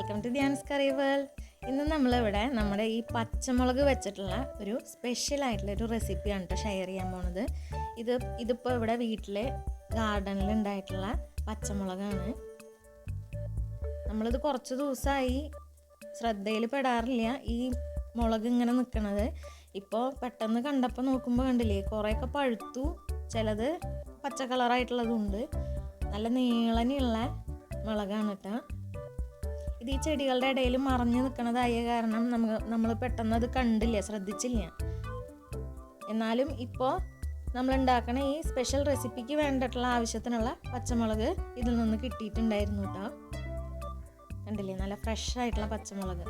Welcome to Dhyan's curry world ഇന്ന് നമ്മളിവിടെ നമ്മുടെ ഈ പച്ചമുളക് വെച്ചിട്ടുള്ള ഒരു സ്പെഷ്യൽ ആയിട്ടുള്ള ഒരു റെസിപ്പിയാണ് കേട്ടോ ഷെയർ ചെയ്യാൻ പോണത്. ഇത് ഇതിപ്പോൾ ഇവിടെ വീട്ടിലെ ഗാർഡനിൽ ഉണ്ടായിട്ടുള്ള പച്ചമുളകാണ്. നമ്മളിത് കുറച്ച് ദിവസമായി ശ്രദ്ധയിൽ പെടാറില്ല. ഈ മുളക് ഇങ്ങനെ നിൽക്കണത് ഇപ്പോൾ പെട്ടെന്ന് കണ്ടപ്പോൾ നോക്കുമ്പോൾ കണ്ടില്ലേ കുറേയൊക്കെ പഴുത്തു. ചിലത് പച്ച കളറായിട്ടുള്ളതുണ്ട് നല്ല നീളനെയുള്ള മുളകാണ് കേട്ടോ ഇത് ഈ ചെടികളുടെ ഇടയിൽ മറഞ്ഞു നിൽക്കുന്നതായ കാരണം നമുക്ക് നമ്മൾ പെട്ടെന്ന് അത് കണ്ടില്ല ശ്രദ്ധിച്ചില്ല. എന്നാലും ഇപ്പോൾ നമ്മൾ ഉണ്ടാക്കണ ഈ സ്പെഷ്യൽ റെസിപ്പിക്ക് വേണ്ടിയിട്ടുള്ള ആവശ്യത്തിനുള്ള പച്ചമുളക് ഇതിൽ നിന്ന് കിട്ടിയിട്ടുണ്ടായിരുന്നു കേട്ടോ കണ്ടില്ലേ? നല്ല ഫ്രഷ് ആയിട്ടുള്ള പച്ചമുളക്.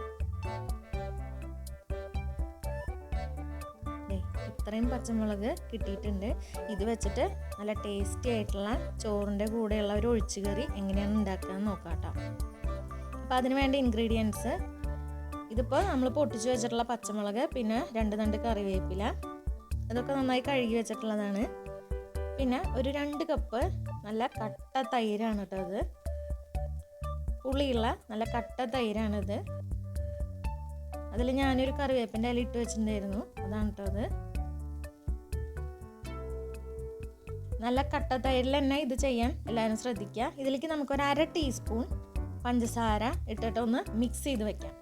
ഇത്രയും പച്ചമുളക് കിട്ടിയിട്ടുണ്ട്. ഇത് വെച്ചിട്ട് നല്ല ടേസ്റ്റി ആയിട്ടുള്ള ചോറിന്റെ കൂടെയുള്ള ഒരു ഒഴിച്ചുകറി എങ്ങനെയാണ് ഉണ്ടാക്കുക എന്ന് നോക്കാം കേട്ടോ അപ്പോൾ അതിന് വേണ്ട ഇൻഗ്രീഡിയൻസ് ഇതിപ്പോൾ നമ്മൾ പൊട്ടിച്ച് വെച്ചിട്ടുള്ള പച്ചമുളക് പിന്നെ രണ്ട് തണ്ട് കറിവേപ്പില അതൊക്കെ നന്നായി കഴുകി വെച്ചിട്ടുള്ളതാണ്. പിന്നെ ഒരു രണ്ട് കപ്പ് നല്ല കട്ട തൈരാണ് കേട്ടോ അത്. പുളിയുള്ള നല്ല കട്ട തൈരാണിത് അതിൽ ഞാനൊരു കറിവേപ്പിന്റെ ഇല ഇട്ട് വെച്ചിട്ടുണ്ടായിരുന്നു. അതാണ് കേട്ടോ അത്. നല്ല കട്ട തൈരിൽ തന്നെ ഇത് ചെയ്യാൻ എല്ലാവരും ശ്രദ്ധിക്കുക. ഇതിലേക്ക് നമുക്കൊരു അര ടീസ്പൂൺ പഞ്ചസാര ഇട്ടിട്ട് ഒന്ന് മിക്സ് ചെയ്ത് വെക്കാം.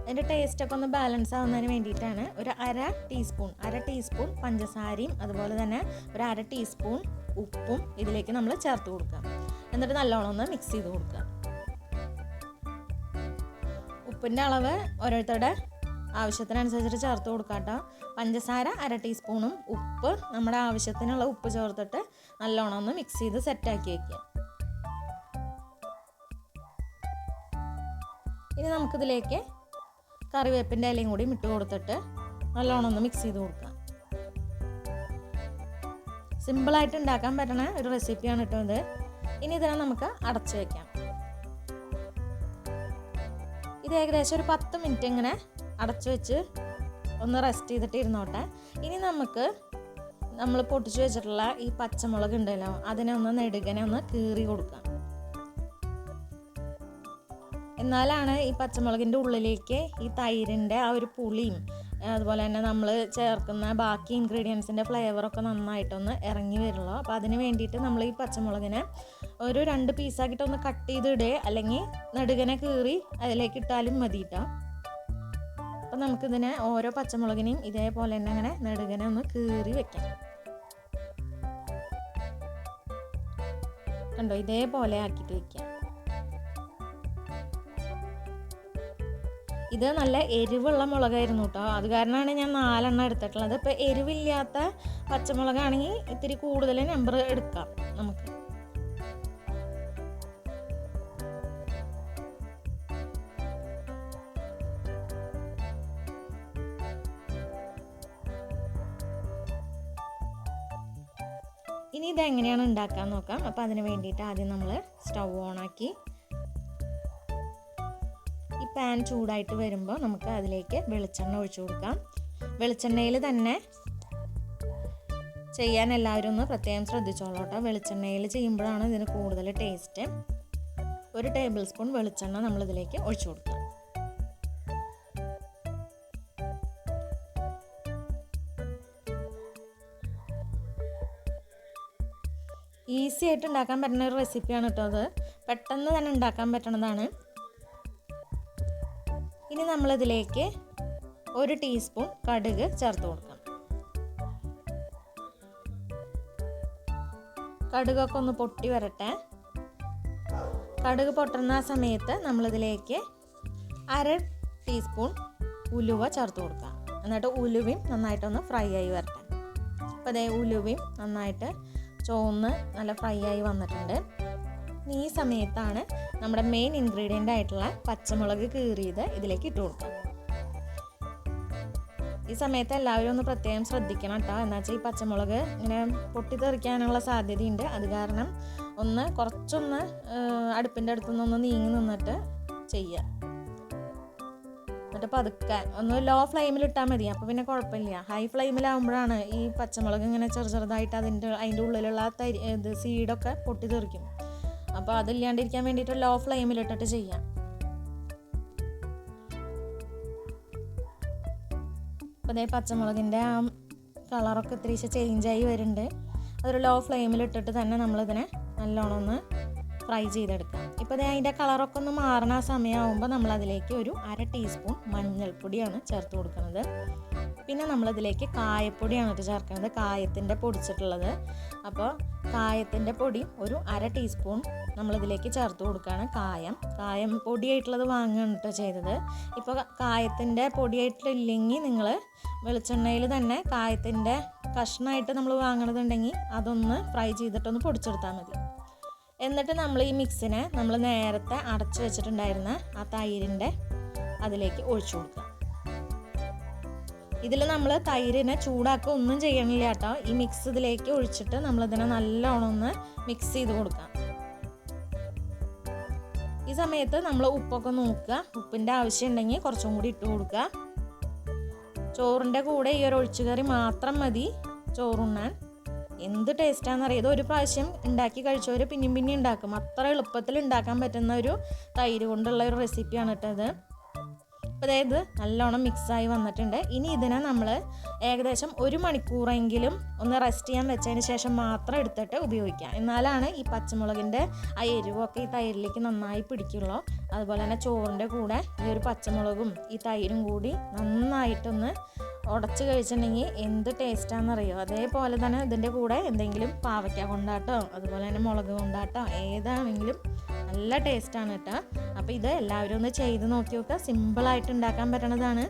അതിന്റെ ടേസ്റ്റൊക്കെ ഒന്ന് ബാലൻസ് ആവുന്നതിന് വേണ്ടിയിട്ടാണ് ഒരു അര ടീസ്പൂൺ അര ടീസ്പൂൺ പഞ്ചസാരയും അതുപോലെ തന്നെ ഒരു അര ടീസ്പൂൺ ഉപ്പും ഇതിലേക്ക് നമ്മൾ ചേർത്ത് കൊടുക്കാം എന്നിട്ട് നല്ലോണം ഒന്ന് മിക്സ് ചെയ്ത് കൊടുക്കുക. ഉപ്പിന്റെ അളവ് ഓരോരുത്തരുടെ ആവശ്യത്തിനനുസരിച്ചിട്ട് ചേർത്ത് കൊടുക്കാം കേട്ടോ. പഞ്ചസാര അര ടീസ്പൂണും ഉപ്പ് നമ്മുടെ ആവശ്യത്തിനുള്ള ഉപ്പ് ചേർത്തിട്ട് നല്ലോണം ഒന്ന് മിക്സ് ചെയ്ത് സെറ്റാക്കി വയ്ക്കുക ഇനി നമുക്കിതിലേക്ക് കറിവേപ്പിന്റെ ഇലയും കൂടി ഇട്ട് കൊടുത്തിട്ട് നല്ലോണം ഒന്ന് മിക്സ് ചെയ്ത് കൊടുക്കാം. സിമ്പിളായിട്ട് ഉണ്ടാക്കാൻ പറ്റണ ഒരു റെസിപ്പിയാണ് കേട്ടോ ഇത്. ഇനി ഇതിനെ നമുക്ക് അടച്ചു വയ്ക്കാം ഇത് ഏകദേശം ഒരു പത്ത് മിനിറ്റ് ഇങ്ങനെ അടച്ചു വെച്ച് ഒന്ന് റെസ്റ്റ് ചെയ്തിട്ട് ഇരുന്നോട്ടെ. ഇനി നമുക്ക് നമ്മൾ പൊട്ടിച്ചു വെച്ചിട്ടുള്ള ഈ പച്ചമുളക് ഉണ്ടല്ലോ അതിനെ ഒന്ന് നെടുകനെ ഒന്ന് കീറി കൊടുക്കാം. എന്നാലാണ് ഈ പച്ചമുളകിന്റെ ഉള്ളിലേക്ക് ഈ തൈരിന്റെ ആ ഒരു പുളിയും അതുപോലെ തന്നെ നമ്മൾ ചേർക്കുന്ന ബാക്കി ഇൻഗ്രീഡിയൻസിന്റെ ഫ്ലേവറൊക്കെ നന്നായിട്ടൊന്ന് ഇറങ്ങി വരുള്ളൂ അപ്പോൾ അതിന് വേണ്ടിയിട്ട് നമ്മൾ ഈ പച്ചമുളകിനെ ഒരു രണ്ട് പീസാക്കിയിട്ട് ഒന്ന് കട്ട് ചെയ്ത് ഇടുക. അല്ലെങ്കിൽ നെടുകനെ കീറി അതിലേക്ക് ഇട്ടാലും മതി കേട്ടോ അപ്പം നമുക്കിതിനെ ഓരോ പച്ചമുളകിനെയും ഇതേപോലെ തന്നെ അങ്ങനെ നെടുകനെ ഒന്ന് കീറി വെക്കാം. കണ്ടോ? ഇതേപോലെ ആക്കിയിട്ട് വെക്കാം. ഇത് നല്ല എരിവുള്ള മുളകായിരുന്നു കേട്ടോ. അത് കാരണമാണ് ഞാൻ നാലെണ്ണം എടുത്തിട്ടുള്ളത്. ഇപ്പോൾ എരിവില്ലാത്ത പച്ചമുളകാണെങ്കിൽ ഇത്തിരി കൂടുതൽ നമ്പർ എടുക്കാം നമുക്ക്. ഇനി ഇത് എങ്ങനെയാണ് ഉണ്ടാക്കാൻ നോക്കാം. അപ്പോൾ അതിന് വേണ്ടിയിട്ട് ആദ്യം നമ്മൾ സ്റ്റൗ ഓണാക്കി ഈ പാൻ ചൂടായിട്ട് വരുമ്പോൾ നമുക്ക് അതിലേക്ക് വെളിച്ചെണ്ണ ഒഴിച്ചു കൊടുക്കാം. വെളിച്ചെണ്ണയിൽ തന്നെ ചെയ്യാൻ എല്ലാവരും ഒന്ന് പ്രത്യേകം ശ്രദ്ധിച്ചോളൂ കേട്ടോ. വെളിച്ചെണ്ണയിൽ ചെയ്യുമ്പോഴാണ് ഇതിന് കൂടുതൽ ടേസ്റ്റ് ഒരു ടേബിൾ സ്പൂൺ വെളിച്ചെണ്ണ നമ്മൾ ഇതിലേക്ക് ഒഴിച്ചു കൊടുക്കാം. ഈസി ആയിട്ട് ഉണ്ടാക്കാൻ പറ്റുന്ന ഒരു റെസിപ്പിയാണ് കേട്ടോ അത്. പെട്ടെന്ന് തന്നെ ഉണ്ടാക്കാൻ പറ്റണതാണ്. ഇനി നമ്മളിതിലേക്ക് ഒരു ടീസ്പൂൺ കടുക് ചേർത്ത് കൊടുക്കണം. കടുകൊക്കെ ഒന്ന് പൊട്ടി വരട്ടെ. കടുക് പൊട്ടുന്ന സമയത്ത് നമ്മളിതിലേക്ക് അര ടീസ്പൂൺ ഉലുവ ചേർത്ത് കൊടുക്കാം. എന്നിട്ട് ഉലുവയും നന്നായിട്ടൊന്ന് ഫ്രൈ ആയി വരട്ടെ. അപ്പോൾ അതേ ഉലുവയും നന്നായിട്ട് ചുവന്ന് നല്ല ഫ്രൈ ആയി വന്നിട്ടുണ്ട്. ഈ സമയത്താണ് നമ്മുടെ മെയിൻ ഇൻഗ്രീഡിയന്റ് ആയിട്ടുള്ള പച്ചമുളക് കീറിയത് ഇതിലേക്ക് ഇട്ട് കൊടുക്കാം ഈ സമയത്ത് എല്ലാവരും ഒന്ന് പ്രത്യേകം ശ്രദ്ധിക്കണം കേട്ടോ. എന്താ വെച്ചാൽ ഈ പച്ചമുളക് ഇങ്ങനെ പൊട്ടിത്തെറിക്കാനുള്ള സാധ്യതയുണ്ട്. അത് കാരണം ഒന്ന് കുറച്ചൊന്ന് അടുപ്പിന്റെ അടുത്തുനിന്നൊന്ന് നീങ്ങി നിന്നിട്ട് ചെയ്യുക. എന്നിട്ട് പതുക്കെ ഒന്ന് ലോ ഫ്ലെയിമിൽ ഇട്ടാൽ മതി. അപ്പോൾ പിന്നെ കുഴപ്പമില്ല. ഹൈ ഫ്ലെയിമിലാവുമ്പോഴാണ് ഈ പച്ചമുളക് ഇങ്ങനെ ചെറു ചെറുതായിട്ട് അതിന്റെ അതിന്റെ ഉള്ളിലുള്ള തരി ഇത് സീഡൊക്കെ പൊട്ടിത്തെറിക്കും. അപ്പോൾ അതില്ലാണ്ടിരിക്കാൻ വേണ്ടിട്ട് ലോ ഫ്ലെയിമിൽ ഇട്ടിട്ട് ചെയ്യാം. അതേ പച്ചമുളകിന്റെ ആ കളറൊക്കെ ഇത്തിരി ചേഞ്ചായി വരുന്നുണ്ട്. അതൊരു ലോ ഫ്ലെയിമിൽ ഇട്ടിട്ട് തന്നെ നമ്മളിതിനെ നല്ലോണം ഒന്ന് ഫ്രൈ ചെയ്തെടുക്കാം. ഇപ്പോൾ അതേ അതിന്റെ കളറൊക്കെ ഒന്ന് മാറുന്ന ആ സമയമാകുമ്പോൾ നമ്മളതിലേക്ക് ഒരു അര ടീസ്പൂൺ മഞ്ഞൾപ്പൊടിയാണ് ചേർത്ത് കൊടുക്കുന്നത് പിന്നെ നമ്മളതിലേക്ക് കായപ്പൊടിയാണ് കേട്ടോ ചേർക്കുന്നത്. കായത്തിന്റെ പൊടിച്ചിട്ടുള്ളത്. അപ്പോൾ കായത്തിന്റെ പൊടി ഒരു അര ടീസ്പൂൺ നമ്മളിതിലേക്ക് ചേർത്ത് കൊടുക്കുകയാണ് കായം. കായം പൊടിയായിട്ടുള്ളത് വാങ്ങുകയാണ് കേട്ടോ ചെയ്തത്. ഇപ്പോൾ കായത്തിന്റെ പൊടിയായിട്ടില്ലെങ്കിൽ നിങ്ങൾ വെളിച്ചെണ്ണയിൽ തന്നെ കായത്തിന്റെ കഷ്ണമായിട്ട് നമ്മൾ വാങ്ങണതുണ്ടെങ്കിൽ അതൊന്ന് ഫ്രൈ ചെയ്തിട്ടൊന്ന് പൊടിച്ചെടുത്താൽ മതി. എന്നിട്ട് നമ്മൾ ഈ മിക്സിനെ നമ്മൾ നേരത്തെ അടച്ചു വെച്ചിട്ടുണ്ടായിരുന്ന ആ തൈരിന്റെ അതിലേക്ക് ഒഴിച്ചു കൊടുക്കുക. ഇതിൽ നമ്മൾ തൈരിനെ ചൂടാക്കുക ഒന്നും ചെയ്യണില്ല കേട്ടോ. ഈ മിക്സ് ഇതിലേക്ക് ഒഴിച്ചിട്ട് നമ്മളിതിനെ നല്ലോണം ഒന്ന് മിക്സ് ചെയ്ത് കൊടുക്കാം. ഈ സമയത്ത് നമ്മൾ ഉപ്പൊക്കെ നോക്കുക. ഉപ്പിന്റെ ആവശ്യം ഉണ്ടെങ്കിൽ കുറച്ചും കൂടി ഇട്ട് കൊടുക്കുക. ചോറിന്റെ കൂടെ ഈ ഒരു ഒഴിച്ചുകറി മാത്രം മതി ചോറുണ്ണാൻ. എന്ത് ടേസ്റ്റാണെന്നറിയാം ഇത് ഒരു പ്രാവശ്യം ഉണ്ടാക്കി കഴിച്ചവർ പിന്നെയും പിന്നെയും ഉണ്ടാക്കും. അത്ര എളുപ്പത്തിൽ ഉണ്ടാക്കാൻ പറ്റുന്ന ഒരു തൈര് കൊണ്ടുള്ള ഒരു റെസിപ്പിയാണ് കേട്ടത് അപ്പോൾ അതായത് നല്ലോണം മിക്സായി വന്നിട്ടുണ്ട്. ഇനി ഇതിനെ നമ്മൾ ഏകദേശം ഒരു മണിക്കൂറെങ്കിലും ഒന്ന് റെസ്റ്റ് ചെയ്യാൻ വെച്ചതിന് ശേഷം മാത്രം എടുത്തിട്ട് ഉപയോഗിക്കാം. എന്നാലാണ് ഈ പച്ചമുളകിന്റെ ആ എരിവൊക്കെ ഈ തൈരിലേക്ക് നന്നായി പിടിക്കുള്ളൂ. അതുപോലെ തന്നെ ചോറിന്റെ കൂടെ ഈ ഒരു പച്ചമുളകും ഈ തൈരും കൂടി നന്നായിട്ടൊന്ന് ഉടച്ച് കഴിച്ചിട്ടുണ്ടെങ്കിൽ എന്ത് ടേസ്റ്റാണെന്നറിയോ? അതേപോലെ തന്നെ ഇതിന്റെ കൂടെ എന്തെങ്കിലും പാവയ്ക്ക കൊണ്ടാട്ടോ അതുപോലെ തന്നെ മുളക് കൊണ്ടാട്ടോ ഏതാണെങ്കിലും നല്ല ടേസ്റ്റാണ് കേട്ടോ. അപ്പോൾ ഇത് എല്ലാവരും ഒന്ന് ചെയ്ത് നോക്കി നോക്കുക സിമ്പിളായിട്ട് ഉണ്ടാക്കാൻ പറ്റണതാണ്.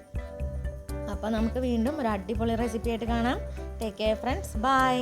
അപ്പോൾ നമുക്ക് വീണ്ടും ഒരു അടിപൊളി റെസിപ്പി ആയിട്ട് കാണാം. Take care friends bye